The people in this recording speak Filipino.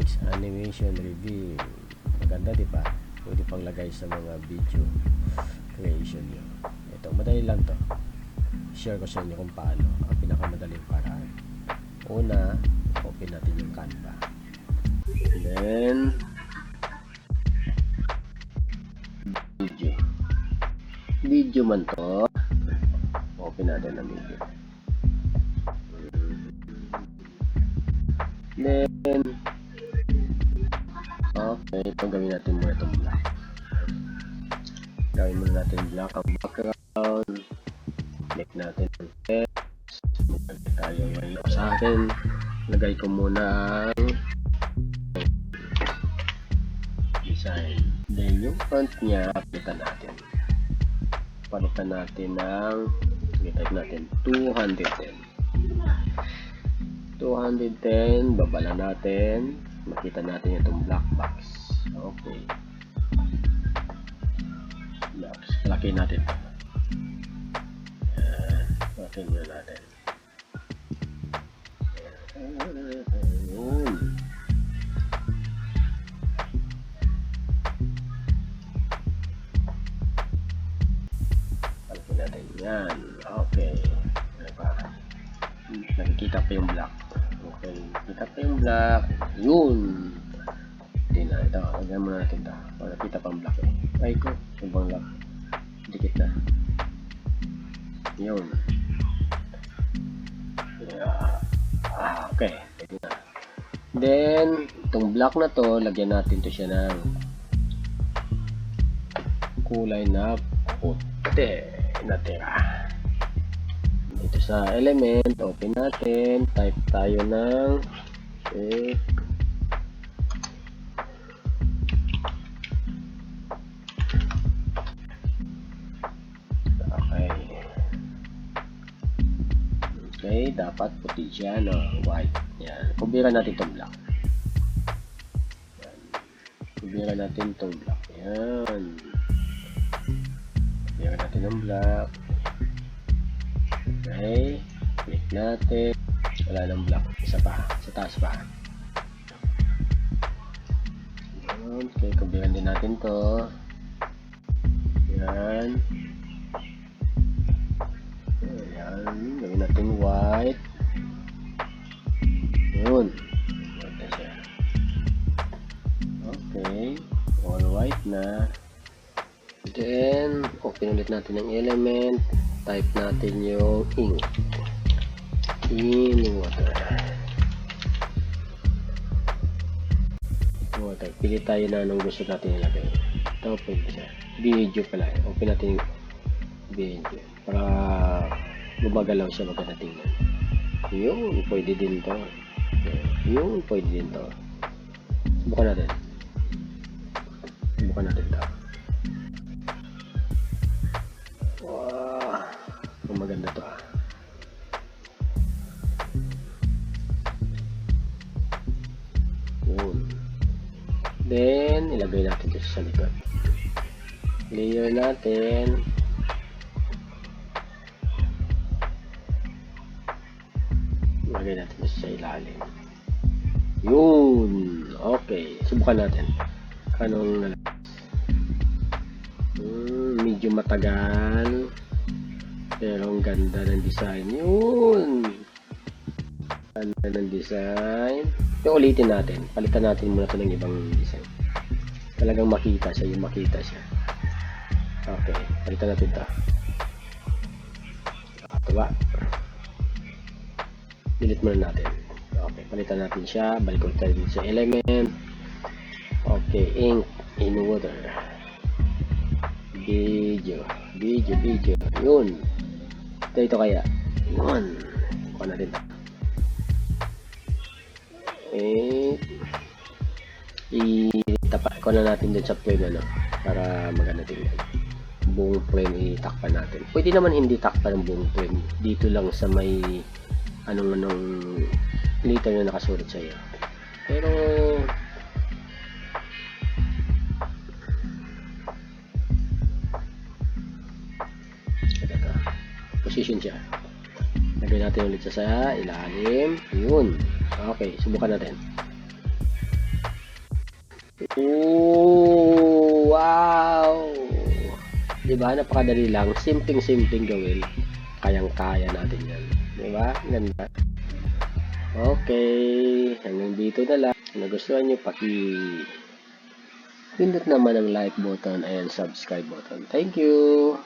text animation review maganda di ba? Pwede pang lagay sa mga video creation nyo. Ito madali lang to. Share ko sa inyo kung paano. Ang pinakamadaling paraan. Una open natin yung canva. Then video. Video man to. Open natin ang video. Then okay ito gawin natin muna itong black. Gawin muna natin black ang background. Click natin ang text. Maglagay tayo ngayon sa akin. Lagay ko muna ang design. Then yung font niya palitan natin. Palitan natin ng type natin 210 210 babala natin makita natin itong black box. Okay. Box. Laki natin. Ayan, laki na natin. Ayun. Laki natin. Yan. Okay. Nakikita pa yung black okay kita pa yung black. Yun. Hindi na ito lagyan muna natin ito. Para kita pa ang black eh. Ay ko yung bang black. Dikit na. Yun. Yeah. ah, okay. Pwede na. Then itong black na to lagyan natin to siya ng kulay na puti na tira dito sa element, open natin, type tayo ng okay, okay. Dapat puti siya, no? white. Yan, kubiran natin itong black. Yan. Kubiran natin itong black. Yan. Kubiran natin ng black Okay. Click natin. Wala nang block. Isa pa. Sa taas pa. Ayan. Okay. Kubihan din natin to. Ayan. Ayan. Gawin natin white. Yun. Okay. All white na. Then, open ulit natin ang element type natin yung ink. In water. Water. Pili tayo na anong gusto natin ilagay. Ito pwede siya. Video pala. Open natin yung video para gumagalaw siya maganda tingnan yun pwede din to. Yun pwede din to. Subukan natin. Subukan natin to. Maganda to. Yun. Then, ilagay natin dito sa likod. Layer natin. Ilagay natin dito sa ilalim. Yun. Okay. Subukan natin. Anong nalabas. Hmm, medyo matagal. Ganda ng design. Yun. Ganda ng design. Ito ulitin natin. Palitan natin muna ito ng ibang design. Talagang makita siya. Yung makita siya. Okay. Palitan natin ito. Ito ba? Delete muna natin. Okay. Palitan natin siya. Balik ulit dito sa element. Okay. Ink in water video video video yun ito ito kaya? Yun. Kuha natin eh itapak ko na natin dun sa frame ano para maganda tingnan. Buong frame itakpan natin. Pwede naman hindi takpan ng buong frame dito lang sa may anong anong liter na nakasulat sa iyo pero position siya. Lagay natin ulit siya sa ilalim. Yun. Okay, subukan natin. Ooh, wow! Diba? Napakadali lang. Simpleng-simpleng gawin. Kayang-kaya natin yan. Diba? Ganda. Okay. Hanggang dito na lang. Kung nagustuhan nyo, paki pindot naman ang like button and subscribe button. Thank you!